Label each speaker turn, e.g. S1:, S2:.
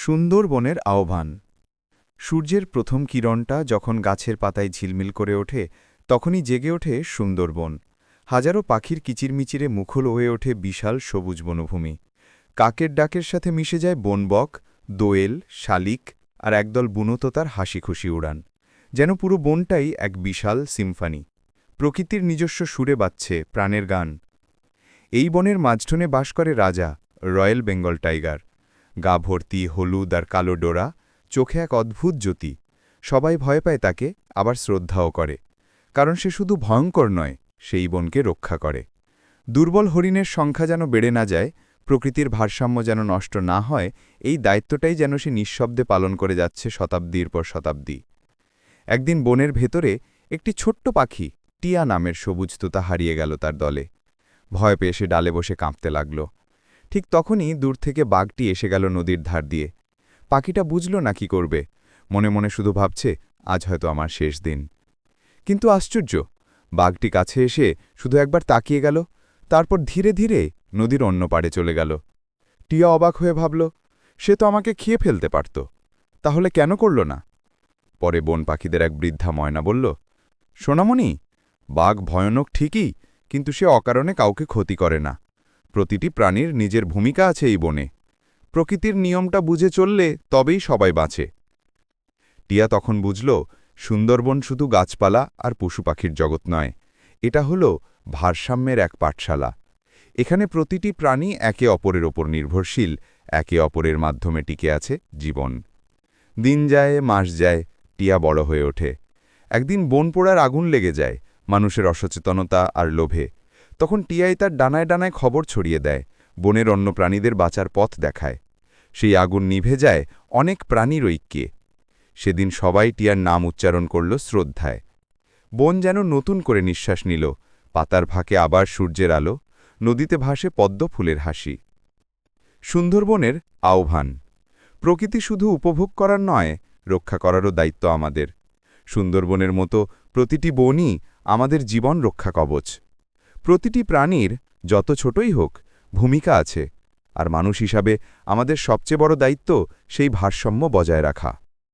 S1: সুন্দরবনের আহ্বান। সূর্যের প্রথম কিরণটা যখন গাছের পাতায় ঝিলমিল করে ওঠে, তখনই জেগে ওঠে সুন্দরবন। হাজারো পাখির কিচিরমিচিরে মুখল হয়ে ওঠে বিশাল সবুজ বনভূমি। কাকের ডাকের সাথে মিশে যায় বনবক, দোয়েল, শালিক আর একদল বুনততার হাসি খুশি উড়ান, যেন পুরো বনটাই এক বিশাল সিম্ফানি। প্রকৃতির নিজস্ব সুরে বাজছে প্রাণের গান। এই বনের মাঝঠনে বাস করে রাজা, রয়্যাল বেঙ্গল টাইগার। গা ভর্তি, হলুদ আর কালো ডোরা, চোখে এক অদ্ভুত জ্যোতি। সবাই ভয় পায় তাকে, আবার শ্রদ্ধাও করে। কারণ সে শুধু ভয়ঙ্কর নয়, সেই বনকে রক্ষা করে। দুর্বল হরিণের সংখ্যা যেন বেড়ে না যায়, প্রকৃতির ভারসাম্য যেন নষ্ট না হয়, এই দায়িত্বটাই যেন সে নিঃশব্দে পালন করে যাচ্ছে শতাব্দীর পর শতাব্দী। একদিন বনের ভেতরে একটি ছোট্ট পাখি, টিয়া নামের সবুজ তোতা হারিয়ে গেল তার দলে। ভয় পেয়ে সে ডালে বসে কাঁপতে লাগল। ঠিক তখনই দূর থেকে বাঘটি এসে গেল নদীর ধার দিয়ে। পাখিটা বুঝল না কি করবে। মনে মনে শুধু ভাবছে, আজ হয়তো আমার শেষ দিন। কিন্তু আশ্চর্য, বাঘটি কাছে এসে শুধু একবার তাকিয়ে গেল, তারপর ধীরে ধীরে নদীর অন্য পাড়ে চলে গেল। টিয়া অবাক হয়ে ভাবল, সে তো আমাকে খেয়ে ফেলতে পারত। তাহলে কেন করল না? পরে বন পাখিদের এক বৃদ্ধা ময়না বলল, সোনামণি, বাঘ ভয়ানক ঠিকই, কিন্তু সে অকারণে কাউকে ক্ষতি করে না। প্রতিটি প্রাণীর নিজের ভূমিকা আছে এই বনে। প্রকৃতির নিয়মটা বুঝে চললে তবেই সবাই বাঁচে। টিয়া তখন বুঝল, সুন্দরবন শুধু গাছপালা আর পশু পাখির জগৎ নয়, এটা হল ভারসাম্যের এক পাঠশালা। এখানে প্রতিটি প্রাণী একে অপরের ওপর নির্ভরশীল, একে অপরের মাধ্যমে টিকে আছে জীবন। দিন যায়, মাস যায়, টিয়া বড় হয়ে ওঠে। একদিন বন পোড়ার আগুন লেগে যায়, মানুষের অসচেতনতা আর লোভে। তখন টিয়াই তার ডানায় ডানায় খবর ছড়িয়ে দেয়, বনের অন্য প্রাণীদের বাঁচার পথ দেখায়। সেই আগুন নিভে যায় অনেক প্রাণীর ঐক্যে সেদিন সবাই টিয়ার নাম উচ্চারণ করল শ্রদ্ধায়। বন যেন নতুন করে নিঃশ্বাস নিল, পাতার ফাঁকে আবার সূর্যের আলো, নদীতে ভাসে পদ্ম ফুলের হাসি। সুন্দরবনের আহ্বান, প্রকৃতি শুধু উপভোগ করার নয়, রক্ষা করারও দায়িত্ব আমাদের। সুন্দরবনের মতো প্রতিটি বনই আমাদের জীবন রক্ষা কবচ। প্রতিটি প্রাণীর যত ছোটই হোক ভূমিকা আছে, আর মানুষ হিসাবে আমাদের সবচেয়ে বড় দায়িত্ব সেই ভারসাম্য বজায় রাখা।